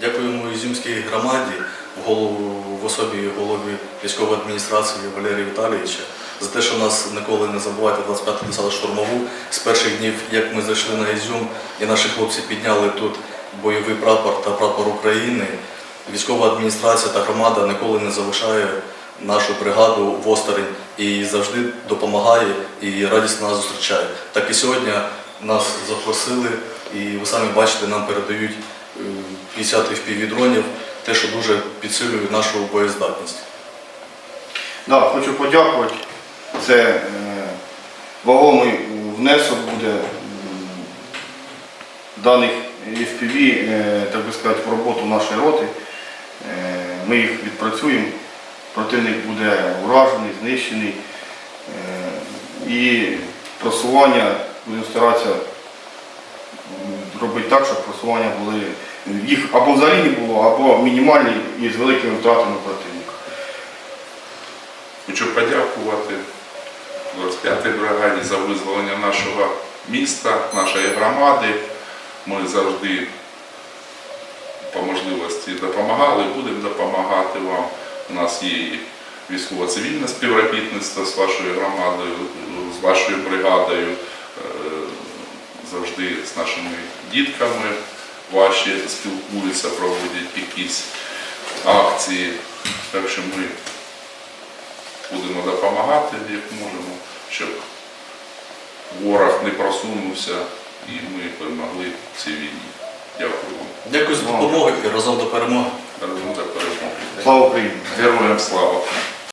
Дякуємо Ізюмській громаді в особі голови військової адміністрації Валерія Віталійовича за те, що нас ніколи не забувайте 25 писали штурмову. З перших днів, як ми зайшли на Ізюм, і наші хлопці підняли тут бойовий прапор та прапор України. Військова адміністрація та громада ніколи не залишає нашу бригаду в осторонь і завжди допомагає і радісно нас зустрічає. Так і сьогодні нас запросили, і ви самі бачите, нам передають 50 FPV дронів, те, що дуже підсилює нашу боєздатність. Да, хочу подякувати. Це е, вагомий внесок буде даних FPV, е, так би сказати, в роботу нашої роти. Е, Ми їх відпрацюємо, противник буде уражений, знищений. І просування будемо старатися робити так, щоб просування були їх або взагалі не було, або мінімальні і з великими втратами противника. Хочу подякувати 25-й бригаді за визволення нашого міста, нашої громади. Ми завжди по можливості допомагали, будемо допомагати вам. У нас є військово-цивільне співробітництво з вашою громадою, з вашою бригадою, е, завжди з нашими дітками ваші спілкуються, проводять якісь акції. Так що ми будемо допомагати, як можемо, щоб ворог не просунувся і ми перемогли в цій війні. Дякую вам. Дякую за допомогу і разом до перемоги. Разом до перемоги. Слава Україні! Героям слава!